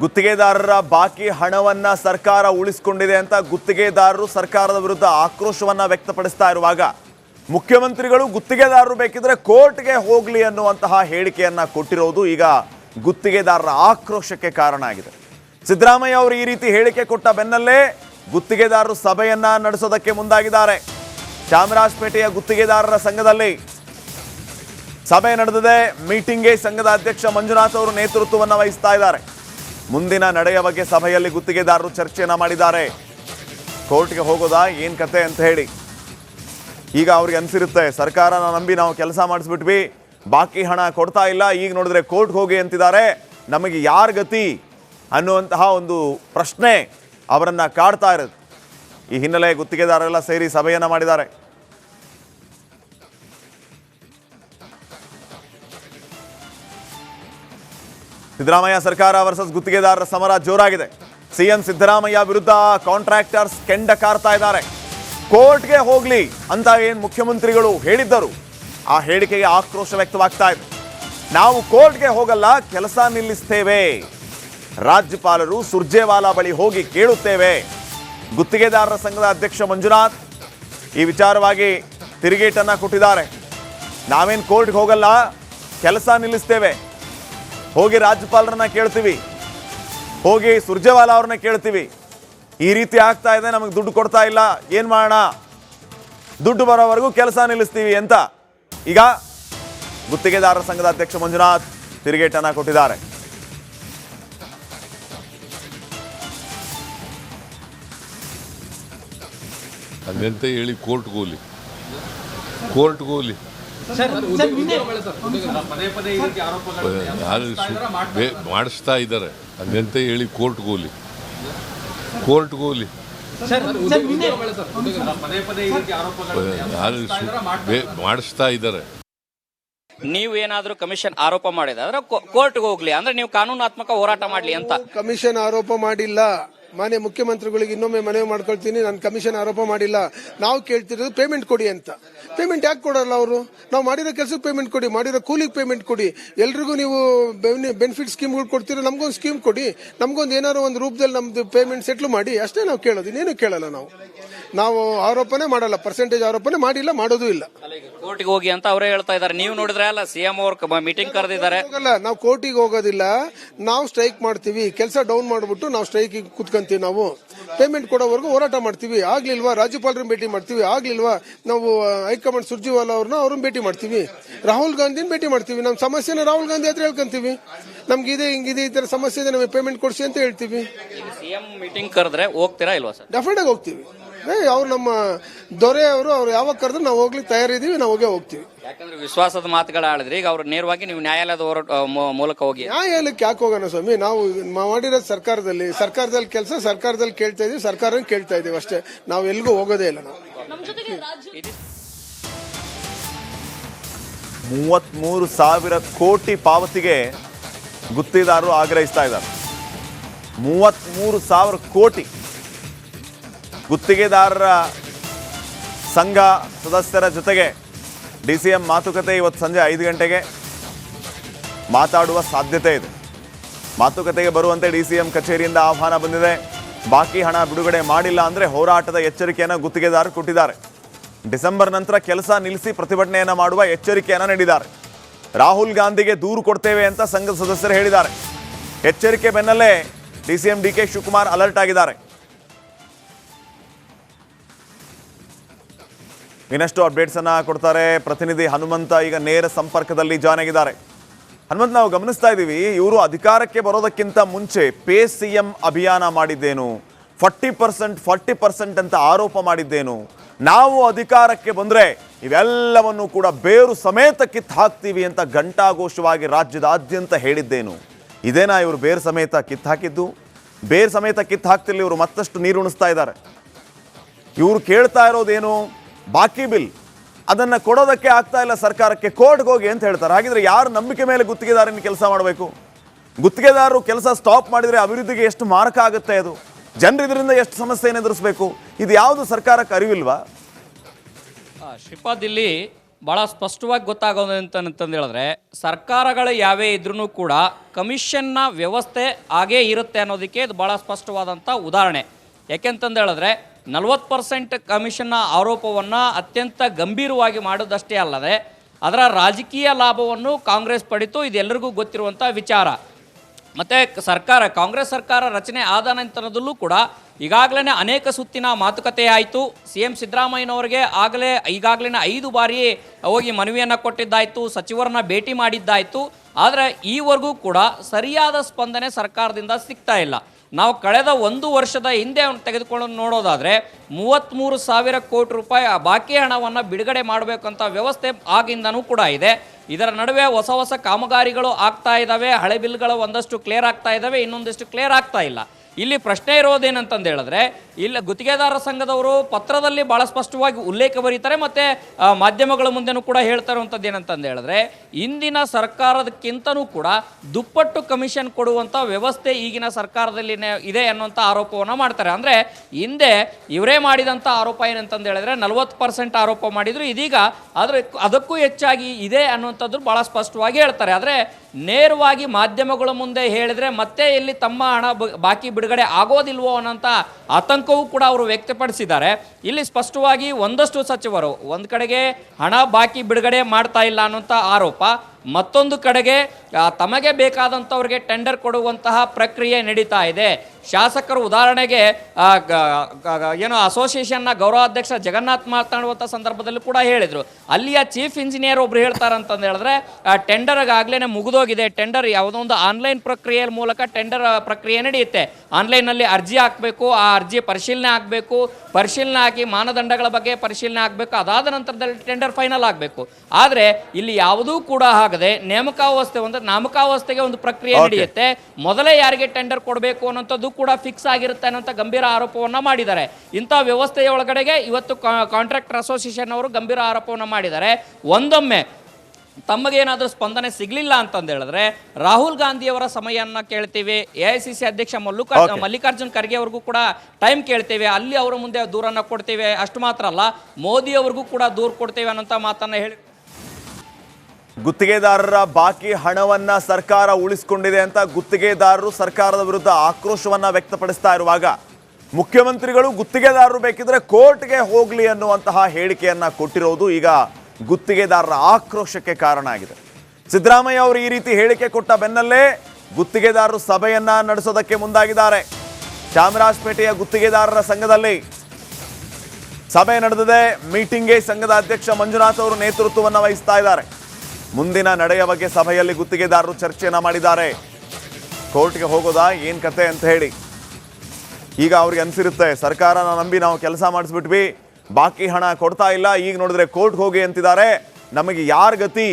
ಗುತ್ತಿಗೆದಾರರ ಬಾಕಿ ಹಣವನ್ನ ಸರ್ಕಾರ ಉಳಿಸಿಕೊಂಡಿದೆ ಅಂತ ಗುತ್ತಿಗೆದಾರರು ಸರ್ಕಾರದ ವಿರುದ್ಧ ಆಕ್ರೋಶವನ್ನ ವ್ಯಕ್ತಪಡಿಸ್ತಾ ಇರುವಾಗ ಮುಖ್ಯಮಂತ್ರಿಗಳು ಗುತ್ತಿಗೆದಾರರು ಬೇಕಿದ್ರೆ ಕೋರ್ಟ್ಗೆ ಹೋಗ್ಲಿ ಅನ್ನುವಂತಹ ಹೇಳಿಕೆಯನ್ನ ಕೊಟ್ಟಿರೋದು ಈಗ ಗುತ್ತಿಗೆದಾರರ ಆಕ್ರೋಶಕ್ಕೆ ಕಾರಣ ಆಗಿದೆ. ಸಿದ್ದರಾಮಯ್ಯ ಅವರು ಈ ರೀತಿ ಹೇಳಿಕೆ ಕೊಟ್ಟ ಬೆನ್ನಲ್ಲೇ ಗುತ್ತಿಗೆದಾರರು ಸಭೆಯನ್ನ ನಡೆಸೋದಕ್ಕೆ ಮುಂದಾಗಿದ್ದಾರೆ. ಚಾಮರಾಜಪೇಟೆಯ ಗುತ್ತಿಗೆದಾರರ ಸಂಘದಲ್ಲಿ ಸಭೆ ನಡೆದಿದೆ. ಮೀಟಿಂಗ್ಗೆ ಸಂಘದ ಅಧ್ಯಕ್ಷ ಮಂಜುನಾಥ್ ಅವರು ನೇತೃತ್ವವನ್ನು ವಹಿಸ್ತಾ ಇದ್ದಾರೆ. ಮುಂದಿನ ನಡೆಯ ಬಗ್ಗೆ ಸಭೆಯಲ್ಲಿ ಗುತ್ತಿಗೆದಾರರು ಚರ್ಚೆಯನ್ನು ಮಾಡಿದ್ದಾರೆ. ಕೋರ್ಟ್ಗೆ ಹೋಗೋದಾ, ಏನು ಕತೆ ಅಂತ ಹೇಳಿ. ಈಗ ಅವ್ರಿಗೆ ಅನ್ಸಿರುತ್ತೆ, ಸರ್ಕಾರನ ನಂಬಿ ನಾವು ಕೆಲಸ ಮಾಡಿಸ್ಬಿಟ್ವಿ, ಬಾಕಿ ಹಣ ಕೊಡ್ತಾ ಇಲ್ಲ, ಈಗ ನೋಡಿದ್ರೆ ಕೋರ್ಟ್ಗೆ ಹೋಗಿ ಅಂತಿದ್ದಾರೆ. ನಮಗೆ ಯಾರ ಗತಿ ಅನ್ನುವಂತಹ ಒಂದು ಪ್ರಶ್ನೆ ಅವರನ್ನು ಕಾಡ್ತಾ ಇರೋದು ಈ ಹಿನ್ನೆಲೆ ಗುತ್ತಿಗೆದಾರರೆಲ್ಲ ಸೇರಿ ಸಭೆಯನ್ನು ಮಾಡಿದ್ದಾರೆ. ಸಿದ್ದರಾಮಯ್ಯ ಸರ್ಕಾರ ವರ್ಸಸ್ ಗುತ್ತಿಗೆದಾರರ ಸಮರ ಜೋರಾಗಿದೆ. ಸಿಎಂ ಸಿದ್ದರಾಮಯ್ಯ ವಿರುದ್ಧ ಕಾಂಟ್ರಾಕ್ಟರ್ಸ್ ಕೆಂಡ ಕಾರ್ತಾ ಇದ್ದಾರೆ. ಕೋರ್ಟ್ಗೆ ಹೋಗ್ಲಿ ಅಂತ ಏನು ಮುಖ್ಯಮಂತ್ರಿಗಳು ಹೇಳಿದ್ದರು. ಆ ಹೇಳಿಕೆಗೆ ಆಕ್ರೋಶ ವ್ಯಕ್ತವಾಗ್ತಾ ಇದೆ. ನಾವು ಕೋರ್ಟ್ಗೆ ಹೋಗಲ್ಲ, ಕೆಲಸ ನಿಲ್ಲಿಸ್ತೇವೆ. ರಾಜ್ಯಪಾಲರು ಸುರ್ಜೇವಾಲಾ ಬಳಿ ಹೋಗಿ ಕೇಳುತ್ತೇವೆ. ಗುತ್ತಿಗೆದಾರರ ಸಂಘದ ಅಧ್ಯಕ್ಷ ಮಂಜುನಾಥ್ ಈ ವಿಚಾರವಾಗಿ ತಿರುಗೇಟನ್ನು ಕೊಟ್ಟಿದ್ದಾರೆ. ನಾವೇನು ಕೋರ್ಟ್ಗೆ ಹೋಗಲ್ಲ, ಕೆಲಸ ನಿಲ್ಲಿಸ್ತೇವೆ. ಹೋಗಿ ರಾಜ್ಯಪಾಲರನ್ನ ಕೇಳ್ತೀವಿ. ಹೋಗಿ ಸುರ್ಜೇವಾಲಾ ಅವ್ರನ್ನ ಕೇಳ್ತೀವಿ. ಈ ರೀತಿ ಆಗ್ತಾ ಇದೆ, ನಮಗೆ ದುಡ್ಡು ಕೊಡ್ತಾ ಇಲ್ಲ, ಏನು ಮಾಡೋಣ? ದುಡ್ಡು ಬರೋವರೆಗೂ ಕೆಲಸ ನಿಲ್ಲಿಸ್ತೀವಿ ಅಂತ. ಈಗ ಗುತ್ತಿಗೆದಾರರ ಸಂಘದ ಅಧ್ಯಕ್ಷ ಮಂಜುನಾಥ್ ತಿರುಗೇಟನ್ನು ಕೊಟ್ಟಿದ್ದಾರೆ. ಅದೆಂತ ಹೇಳಿ ಕೋರ್ಟ್ಗೋಲಿ ಹೋಗ್ಲಿ. ಮಾಡಿಸ್ತಾ ಇದ್ದಾರೆ. ಅದೆಂತ ಹೇಳಿ ಕೋರ್ಟ್ ಗೋಲಿ. ಕೋರ್ಟ್ ಗೋಲಿ. ಮಾಡಿಸ್ತಾ ಇದ್ದಾರೆ. ನೀವು ಏನಾದ್ರೂ ಕಮಿಷನ್ ಆರೋಪ ಮಾಡಿದ್ರೆ ಕೋರ್ಟ್ಗೆ ಹೋಗ್ಲಿ. ಅಂದ್ರೆ ನೀವು ಕಾನೂನಾತ್ಮಕ ಹೋರಾಟ ಮಾಡ್ಲಿ ಅಂತ. ಕಮಿಷನ್ ಆರೋಪ ಮಾಡಿಲ್ಲ. ಮಾನ್ಯ ಮುಖ್ಯಮಂತ್ರಿಗಳಿಗೆ ಇನ್ನೊಮ್ಮೆ ಮನವಿ ಮಾಡ್ಕೊಳ್ತೀನಿ. ನಾನು ಕಮಿಷನ್ ಆರೋಪ ಮಾಡಿಲ್ಲ. ನಾವು ಕೇಳ್ತಿರೋದು ಪೇಮೆಂಟ್ ಕೊಡಿ ಅಂತ. ಪೇಮೆಂಟ್ ಯಾಕೆ ಕೊಡಲ್ಲ ಅವರು? ನಾವು ಮಾಡಿರೋ ಕೆಲಸಕ್ಕೆ ಪೇಮೆಂಟ್ ಕೊಡಿ, ಮಾಡಿರೋ ಕೂಲಿಗೆ ಪೇಮೆಂಟ್ ಕೊಡಿ. ಎಲ್ರಿಗೂ ನೀವು ಬೆನಿಫಿಟ್ ಸ್ಕೀಮ್ಗಳು ಕೊಡ್ತೀರ? ನಮಗೊಂದು ಸ್ಕೀಮ್ ಕೊಡಿ. ನಮಗೊಂದು ಏನಾದ್ರು ಒಂದು ರೂಪದಲ್ಲಿ ನಮ್ದು ಪೇಮೆಂಟ್ ಸೆಟ್ಲ್ ಮಾಡಿ, ಅಷ್ಟೇ ನಾವು ಕೇಳೋದು. ಇನ್ನೇನು ಕೇಳಲ್ಲ ನಾವು. ನಾವು ಆರೋಪನೆ ಮಾಡಲ್ಲ. ಪರ್ಸೆಂಟೇಜ್ ಆರೋಪನೆ ಮಾಡಿಲ್ಲ, ಮಾಡೋದು ಇಲ್ಲ. ಕೋರ್ಟ್ಗೆ ಹೋಗಿ ಅಂತ ಅವರೇ ಹೇಳ್ತಾ ಇದಾರೆ ನೀವು ನೋಡಿದ್ರೆ ಅಲ್ಲ ಸಿಎಂ ಅವ್ರ ಮೀಟಿಂಗ್ ಕರೆದಿದ್ದಾರೆ. ಹೋಗಲ್ಲ. ನಾವು ಕೋರ್ಟಿಗೆ ಹೋಗೋದಿಲ್ಲ. ನಾವು ಸ್ಟ್ರೈಕ್ ಮಾಡ್ತೀವಿ. ಕೆಲಸ ಡೌನ್ ಮಾಡಿಬಿಟ್ಟು ನಾವು ಸ್ಟ್ರೈಕ್ ಕುತ್ಕೊಂತೀವಿ ನಾವು. ಪೇಮೆಂಟ್ ಕೊಡೋವರೆಗೂ ಹೋರಾಟ ಮಾಡ್ತೀವಿ. ಆಗ್ಲಿಲ್ವಾ ರಾಜ್ಯಪಾಲರನ್ನ ಭೇಟಿ ಮಾಡ್ತೀವಿ? ಆಗ್ಲಿಲ್ವಾ ನಾವು ಹೈಕಮಾಂಡ್ ಸುರ್ಜಿವಾಲ ಅವ್ರನ್ನ ಅವ್ರನ್ನ ಭೇಟಿ ಮಾಡ್ತೀವಿ? ರಾಹುಲ್ ಗಾಂಧಿನ ಭೇಟಿ ಮಾಡ್ತೀವಿ. ನಮ್ಮ ಸಮಸ್ಯೆನ ರಾಹುಲ್ ಗಾಂಧಿ ಹತ್ರ ಹೇಳ್ಕೊಂತೀವಿ. ನಮ್ಗೆ ಇದೆ ಹಿಂಗಿದೆ ಈ ತರ ಸಮಸ್ಯೆ ಇದೆ ನಮಗೆ ಪೇಮೆಂಟ್ ಕೊಡಿಸಿ ಅಂತ ಹೇಳ್ತೀವಿ. ಸಿಎಂ ಮೀಟಿಂಗ್ ಕರೆದ್ರೆ ಹೋಗ್ತೀರಾ ಇಲ್ವಾ ಸರ್? ಡೆಫಿನೆಟ್ ಆಗಿ ಹೋಗ್ತೀವಿ. ಏ ಅವ್ರು ನಮ್ಮ ದೊರೆ ಅವರು ಅವ್ರು ಯಾವಾಗ ಕರೆದ್ರು ನಾವು ಹೋಗ್ಲಿಕ್ಕೆ ತಯಾರಿದ್ದೀವಿ ನಾವು ಹೋಗೇ ಹೋಗ್ತೀವಿ. ಯಾಕಂದ್ರೆ ವಿಶ್ವಾಸದ ಮಾತುಗಳು ಆಡಿದ್ರಿ ಈಗ ಅವ್ರು ನೇರವಾಗಿ ನೀವು ನ್ಯಾಯಾಲಯದ ಹೋರಾಟ ಮೂ- ಮೂಲಕ ಹೋಗಿ. ನ್ಯಾಯಾಲಯಕ್ಕೆ ಯಾಕೆ ಹೋಗೋಣ ಸ್ವಾಮಿ? ನಾವು ಮಾಡಿರೋದು ಸರ್ಕಾರದಲ್ಲಿ ಸರ್ಕಾರದಲ್ಲಿ ಕೆಲಸ ಸರ್ಕಾರದಲ್ಲಿ ಕೇಳ್ತಾ ಇದೀವಿ ಸರ್ಕಾರ ಕೇಳ್ತಾ ಇದೀವಿ ಅಷ್ಟೇ. ನಾವು ಎಲ್ಲಿಗೂ ಹೋಗೋದೇ ಇಲ್ಲ ನಾವು. ಮೂವತ್ಮೂರು ಸಾವಿರ ಕೋಟಿ ಪಾವತಿಗೆ ಗುತ್ತಿದಾರರು ಆಗ್ರಹಿಸ್ತಾ ಇದ್ದಾರೆ. ಮೂವತ್ಮೂರು ಸಾವಿರ ಕೋಟಿ. ಗುತ್ತಿಗೆದಾರರ ಸಂಘ ಸದಸ್ಯರ ಜೊತೆಗೆ ಡಿ ಸಿ ಎಂ ಮಾತುಕತೆ ಇವತ್ತು ಸಂಜೆ ಐದು ಗಂಟೆಗೆ ಮಾತಾಡುವ ಸಾಧ್ಯತೆ ಇದೆ. ಮಾತುಕತೆಗೆ ಬರುವಂತೆ ಡಿ ಸಿ ಎಂ ಕಚೇರಿಯಿಂದ ಆಹ್ವಾನ ಬಂದಿದೆ. ಬಾಕಿ ಹಣ ಬಿಡುಗಡೆ ಮಾಡಿಲ್ಲ ಅಂದರೆ ಹೋರಾಟದ ಎಚ್ಚರಿಕೆಯನ್ನು ಗುತ್ತಿಗೆದಾರರು ಕೊಟ್ಟಿದ್ದಾರೆ. ಡಿಸೆಂಬರ್ ನಂತರ ಕೆಲಸ ನಿಲ್ಲಿಸಿ ಪ್ರತಿಭಟನೆಯನ್ನು ಮಾಡುವ ಎಚ್ಚರಿಕೆಯನ್ನು ನೀಡಿದ್ದಾರೆ. ರಾಹುಲ್ ಗಾಂಧಿಗೆ ದೂರು ಕೊಡ್ತೇವೆ ಅಂತ ಸಂಘದ ಸದಸ್ಯರು ಹೇಳಿದ್ದಾರೆ. ಎಚ್ಚರಿಕೆ ಬೆನ್ನಲ್ಲೇ D C M D K Shivakumar alert ಆಗಿದ್ದಾರೆ. ಇನ್ನಷ್ಟು ಅಪ್ಡೇಟ್ಸ್ ಅನ್ನ ಕೊಡ್ತಾರೆ ಪ್ರತಿನಿಧಿ ಹನುಮಂತ. ಈಗ ನೇರ ಸಂಪರ್ಕದಲ್ಲಿ ಜಾಯ್ನ್ ಆಗಿದ್ದಾರೆ ಹನುಮಂತ್, ನಾವು ಗಮನಿಸ್ತಾ ಇದ್ದೀವಿ, ಇವರು ಅಧಿಕಾರಕ್ಕೆ ಬರೋದಕ್ಕಿಂತ ಮುಂಚೆ ಪೇ ಸಿ ಎಂ ಅಭಿಯಾನ ಮಾಡಿದ್ದೇನು, ಫಾರ್ಟಿ ಪರ್ಸೆಂಟ್ ಫಾರ್ಟಿ ಪರ್ಸೆಂಟ್ ಅಂತ ಆರೋಪ ಮಾಡಿದ್ದೇನು, ನಾವು ಅಧಿಕಾರಕ್ಕೆ ಬಂದರೆ ಇವೆಲ್ಲವನ್ನು ಕೂಡ ಬೇರು ಸಮೇತ ಕಿತ್ತು ಹಾಕ್ತೀವಿ ಅಂತ ಘಂಟಾಘೋಷವಾಗಿ ರಾಜ್ಯದಾದ್ಯಂತ ಹೇಳಿದ್ದೇನು. ಇದೇನಾ ಇವರು ಬೇರು ಸಮೇತ ಕಿತ್ತು ಹಾಕಿದ್ದು? ಬೇರು ಸಮೇತ ಕಿತ್ತು ಹಾಕ್ತಿಲ್ಲ ಇವರು ಮತ್ತಷ್ಟು ನೀರು ಉಣಿಸ್ತಾ ಇದ್ದಾರೆ. ಇವರು ಕೇಳ್ತಾ ಇರೋದೇನು ಬಾಕಿ ಬಿಲ್, ಅದನ್ನು ಕೊಡೋದಕ್ಕೆ ಆಗ್ತಾ ಇಲ್ಲ ಸರ್ಕಾರಕ್ಕೆ, ಕೋರ್ಟ್ಗೆ ಹೋಗಿ ಅಂತ ಹೇಳ್ತಾರೆ. ಹಾಗಿದ್ರೆ ಯಾರು ನಂಬಿಕೆ ಮೇಲೆ ಗುತ್ತಿಗೆದಾರನ ಕೆಲಸ ಮಾಡಬೇಕು? ಗುತ್ತಿಗೆದಾರರು ಕೆಲಸ ಸ್ಟಾಪ್ ಮಾಡಿದರೆ ಅಭಿವೃದ್ಧಿಗೆ ಎಷ್ಟು ಮಾರಕ ಆಗುತ್ತೆ ಅದು? ಜನರು ಇದರಿಂದ ಎಷ್ಟು ಸಮಸ್ಯೆಯನ್ನು ಎದುರಿಸಬೇಕು? ಇದು ಯಾವುದು ಸರ್ಕಾರಕ್ಕೆ ಅರಿವಿಲ್ವಾ? ಶ್ರೀಪಾದ್, ಇಲ್ಲಿ ಭಾಳ ಸ್ಪಷ್ಟವಾಗಿ ಗೊತ್ತಾಗೋದು ಅಂತಂತಂದು ಹೇಳಿದ್ರೆ, ಸರ್ಕಾರಗಳು ಯಾವೇ ಇದ್ರೂ ಕೂಡ ಕಮಿಷನ್ನ ವ್ಯವಸ್ಥೆ ಹಾಗೇ ಇರುತ್ತೆ ಅನ್ನೋದಕ್ಕೆ ಇದು ಭಾಳ ಸ್ಪಷ್ಟವಾದಂಥ ಉದಾಹರಣೆ. ಯಾಕೆಂತಂದು ಹೇಳಿದ್ರೆ ನಲ್ವತ್ತು ಪರ್ಸೆಂಟ್ ಕಮಿಷನ್ನ ಆರೋಪವನ್ನು ಅತ್ಯಂತ ಗಂಭೀರವಾಗಿ ಮಾಡೋದಷ್ಟೇ ಅಲ್ಲದೆ, ಅದರ ರಾಜಕೀಯ ಲಾಭವನ್ನು ಕಾಂಗ್ರೆಸ್ ಪಡಿತು. ಇದೆಲ್ಲರಿಗೂ ಗೊತ್ತಿರುವಂಥ ವಿಚಾರ. ಮತ್ತು ಸರ್ಕಾರ, ಕಾಂಗ್ರೆಸ್ ಸರ್ಕಾರ ರಚನೆ ಆದ ನಂತರದಲ್ಲೂ ಕೂಡ ಈಗಾಗಲೇ ಅನೇಕ ಸುತ್ತಿನ ಮಾತುಕತೆ ಆಯಿತು. ಸಿ ಎಂ ಸಿದ್ದರಾಮಯ್ಯನವರಿಗೆ ಆಗಲೇ ಈಗಾಗಲೇ ಐದು ಬಾರಿ ಹೋಗಿ ಮನವಿಯನ್ನು ಕೊಟ್ಟಿದ್ದಾಯಿತು, ಸಚಿವರನ್ನ ಭೇಟಿ ಮಾಡಿದ್ದಾಯಿತು. ಆದರೆ ಈವರೆಗೂ ಕೂಡ ಸರಿಯಾದ ಸ್ಪಂದನೆ ಸರ್ಕಾರದಿಂದ ಸಿಗ್ತಾ ಇಲ್ಲ. ನಾವು ಕಳೆದ ಒಂದು ವರ್ಷದ ಹಿಂದೆ ತೆಗೆದುಕೊಂಡು ನೋಡೋದಾದರೆ ಮೂವತ್ತ್ಮೂರು ಸಾವಿರ ಕೋಟಿ ರೂಪಾಯಿ ಆ ಬಾಕಿ ಹಣವನ್ನು ಬಿಡುಗಡೆ ಮಾಡಬೇಕಂತ ವ್ಯವಸ್ಥೆ ಆಗಿಂದನೂ ಕೂಡ ಇದೆ. ಇದರ ನಡುವೆ ಹೊಸ ಹೊಸ ಕಾಮಗಾರಿಗಳು ಆಗ್ತಾ ಇದ್ದಾವೆ ಹಳೆ ಬಿಲ್ಗಳು ಒಂದಷ್ಟು ಕ್ಲಿಯರ್ ಆಗ್ತಾ ಇದ್ದಾವೆ ಇನ್ನೊಂದಿಷ್ಟು ಕ್ಲಿಯರ್ ಆಗ್ತಾ ಇಲ್ಲ. ಇಲ್ಲಿ ಪ್ರಶ್ನೆ ಇರೋದೇನಂತಂದು ಹೇಳಿದ್ರೆ, ಇಲ್ಲಿ ಗುತ್ತಿಗೆದಾರರ ಸಂಘದವರು ಪತ್ರದಲ್ಲಿ ಭಾಳ ಸ್ಪಷ್ಟವಾಗಿ ಉಲ್ಲೇಖ ಬರೀತಾರೆ ಮತ್ತು ಮಾಧ್ಯಮಗಳ ಮುಂದೆನೂ ಕೂಡ ಹೇಳ್ತಾ ಇರುವಂಥದ್ದು ಏನಂತಂದು ಹೇಳಿದ್ರೆ, ಇಂದಿನ ಸರ್ಕಾರದಕ್ಕಿಂತನೂ ಕೂಡ ದುಪ್ಪಟ್ಟು ಕಮಿಷನ್ ಕೊಡುವಂಥ ವ್ಯವಸ್ಥೆ ಈಗಿನ ಸರ್ಕಾರದಲ್ಲಿ ಇದೆ ಅನ್ನುವಂಥ ಆರೋಪವನ್ನು ಮಾಡ್ತಾರೆ. ಅಂದರೆ ಹಿಂದೆ ಇವರೇ ಮಾಡಿದಂಥ ಆರೋಪ ಏನಂತಂದು ಹೇಳಿದ್ರೆ, ನಲವತ್ತು ಪರ್ಸೆಂಟ್ ಆರೋಪ ಮಾಡಿದ್ರು, ಇದೀಗ ಆದರೆ ಅದಕ್ಕೂ ಹೆಚ್ಚಾಗಿ ಇದೆ ಅನ್ನುವಂಥದ್ದು ಭಾಳ ಸ್ಪಷ್ಟವಾಗಿ ಹೇಳ್ತಾರೆ. ಆದರೆ ನೇರವಾಗಿ ಮಾಧ್ಯಮಗಳ ಮುಂದೆ ಹೇಳಿದ್ರೆ ಮತ್ತೆ ಇಲ್ಲಿ ತಮ್ಮ ಹಣ ಬಾಕಿ ಬಿಡುಗಡೆ ಆಗೋದಿಲ್ವೋ ಅನ್ನೋಂಥ ಆತಂಕವೂ ಕೂಡ ಅವರು ವ್ಯಕ್ತಪಡಿಸಿದ್ದಾರೆ. ಇಲ್ಲಿ ಸ್ಪಷ್ಟವಾಗಿ ಒಂದಷ್ಟು ಸಚಿವರು ಒಂದು ಕಡೆಗೆ ಹಣ ಬಾಕಿ ಬಿಡುಗಡೆ ಮಾಡ್ತಾ ಇಲ್ಲ ಅನ್ನೋಂಥ ಆರೋಪ ಮತ್ತೊಂದು ಕಡೆಗೆ ತಮಗೆ ಬೇಕಾದಂಥವ್ರಿಗೆ ಟೆಂಡರ್ ಕೊಡುವಂತಹ ಪ್ರಕ್ರಿಯೆ ನಡೀತಾ ಇದೆ. ಶಾಸಕರು ಉದಾಹರಣೆಗೆ ಏನು ಅಸೋಸಿಯೇಷನ್ನ ಗೌರವಾಧ್ಯಕ್ಷ ಜಗನ್ನಾಥ್ ಮಾತನಾಡುವಂಥ ಸಂದರ್ಭದಲ್ಲಿ ಕೂಡ ಹೇಳಿದರು. ಅಲ್ಲಿಯ ಚೀಫ್ ಇಂಜಿನಿಯರ್ ಒಬ್ರು ಹೇಳ್ತಾರಂತಂದು ಹೇಳಿದ್ರೆ ಟೆಂಡರ್ಗಾಗಲೇ ಮುಗಿದೋಗಿದೆ. ಟೆಂಡರ್ ಯಾವುದೋ ಒಂದು ಆನ್ಲೈನ್ ಪ್ರಕ್ರಿಯೆಯ ಮೂಲಕ ಟೆಂಡರ್ ಪ್ರಕ್ರಿಯೆ ನಡೆಯುತ್ತೆ. ಆನ್ಲೈನಲ್ಲಿ ಅರ್ಜಿ ಹಾಕಬೇಕು, ಆ ಅರ್ಜಿ ಪರಿಶೀಲನೆ ಆಗಬೇಕು. ಪರಿಶೀಲನೆ ಹಾಕಿ ಮಾನದಂಡಗಳ ಬಗ್ಗೆ ಪರಿಶೀಲನೆ ಆಗಬೇಕು. ಅದಾದ ನಂತರದಲ್ಲಿ ಟೆಂಡರ್ ಫೈನಲ್ ಆಗಬೇಕು. ಆದರೆ, ಇಲ್ಲಿ ಯಾವುದೂ ಕೂಡ ಆಗದೆ ನೇಮಕಾವಸ್ಥೆ ಒಂದು ನಾಮಕಾವಸ್ಥೆಗೆ ಒಂದು ಪ್ರಕ್ರಿಯೆ ನಡೆಯುತ್ತೆ. ಮೊದಲೇ ಯಾರಿಗೆ ಟೆಂಡರ್ ಕೊಡಬೇಕು ಅನ್ನೋಂಥದ್ದು ಕೂಡ ಫಿಕ್ಸ್ ಆಗಿರುತ್ತೆ ಅನ್ನೋಂಥ ಗಂಭೀರ ಆರೋಪವನ್ನು ಮಾಡಿದ್ದಾರೆ. ಇಂಥ ವ್ಯವಸ್ಥೆಯ ಒಳಗಡೆಗೆ ಇವತ್ತು ಕಾಂಟ್ರಾಕ್ಟರ್ ಅಸೋಸಿಯೇಷನ್ ಅವರು ಗಂಭೀರ ಆರೋಪವನ್ನು ಮಾಡಿದ್ದಾರೆ. ಒಂದೊಮ್ಮೆ ತಮಗೇನಾದರೂ ಸ್ಪಂದನೆ ಸಿಗಲಿಲ್ಲ ಅಂತಂದು ಹೇಳಿದ್ರೆ ರಾಹುಲ್ ಗಾಂಧಿಯವರ ಸಮಯವನ್ನು ಕೇಳ್ತೀವಿ. ಎ ಐ ಸಿ ಸಿ ಅಧ್ಯಕ್ಷ ಮಲ್ಲಿಕಾರ್ಜುನ್ Okay. ಮಲ್ಲಿಕಾರ್ಜುನ್ ಖರ್ಗೆ ಅವ್ರಿಗೂ ಕೂಡ ಟೈಮ್ ಕೇಳ್ತೇವೆ. ಅಲ್ಲಿ ಅವರ ಮುಂದೆ ದೂರನ್ನು ಕೊಡ್ತೇವೆ. ಅಷ್ಟು ಮಾತ್ರ ಅಲ್ಲ ಮೋದಿ ಅವ್ರಿಗೂ ಕೂಡ ದೂರು ಕೊಡ್ತೇವೆ ಅನ್ನೋಂಥ ಮಾತನ್ನು ಹೇಳಿ ಗುತ್ತಿಗೆದಾರರ ಬಾಕಿ ಹಣವನ್ನ ಸರ್ಕಾರ ಉಳಿಸಿಕೊಂಡಿದೆ ಅಂತ ಗುತ್ತಿಗೆದಾರರು ಸರ್ಕಾರದ ವಿರುದ್ಧ ಆಕ್ರೋಶವನ್ನ ವ್ಯಕ್ತಪಡಿಸ್ತಾ ಇರುವಾಗ ಮುಖ್ಯಮಂತ್ರಿಗಳು ಗುತ್ತಿಗೆದಾರರು ಬೇಕಿದ್ರೆ ಕೋರ್ಟ್ಗೆ ಹೋಗ್ಲಿ ಅನ್ನುವಂತಹ ಹೇಳಿಕೆಯನ್ನ ಕೊಟ್ಟಿರೋದು ಈಗ ಗುತ್ತಿಗೆದಾರರ ಆಕ್ರೋಶಕ್ಕೆ ಕಾರಣ ಆಗಿದೆ. ಸಿದ್ದರಾಮಯ್ಯ ಅವರು ಈ ರೀತಿ ಹೇಳಿಕೆ ಕೊಟ್ಟ ಬೆನ್ನಲ್ಲೇ ಗುತ್ತಿಗೆದಾರರು ಸಭೆಯನ್ನ ನಡೆಸೋದಕ್ಕೆ ಮುಂದಾಗಿದ್ದಾರೆ. ಚಾಮರಾಜಪೇಟೆಯ ಗುತ್ತಿಗೆದಾರರ ಸಂಘದಲ್ಲಿ ಸಭೆ ನಡೆದಿದೆ. ಮೀಟಿಂಗ್ಗೆ ಸಂಘದ ಅಧ್ಯಕ್ಷ ಮಂಜುನಾಥ್ ಅವರು ನೇತೃತ್ವವನ್ನು ವಹಿಸ್ತಾ ಇದ್ದಾರೆ. ಮುಂದಿನ ನಡೆಯ ಬಗ್ಗೆ ಸಭೆಯಲ್ಲಿ ಗುತ್ತಿಗೆದಾರರು ಚರ್ಚೆಯನ್ನ ಮಾಡಿದ್ದಾರೆ. ಕೋರ್ಟ್ಗೆ ಹೋಗೋದಾ, ಏನ್ ಕತೆ ಅಂತ ಹೇಳಿ. ಈಗ ಅವ್ರಿಗೆ ಅನ್ಸಿರುತ್ತೆ, ಸರ್ಕಾರನ ನಂಬಿ ನಾವು ಕೆಲಸ ಮಾಡಿಸ್ಬಿಟ್ವಿ, ಬಾಕಿ ಹಣ ಕೊಡ್ತಾ ಇಲ್ಲ, ಈಗ ನೋಡಿದ್ರೆ ಕೋರ್ಟ್ಗೆ ಹೋಗಿ ಅಂತಿದ್ದಾರೆ. ನಮಗೆ ಯಾರ ಗತಿ?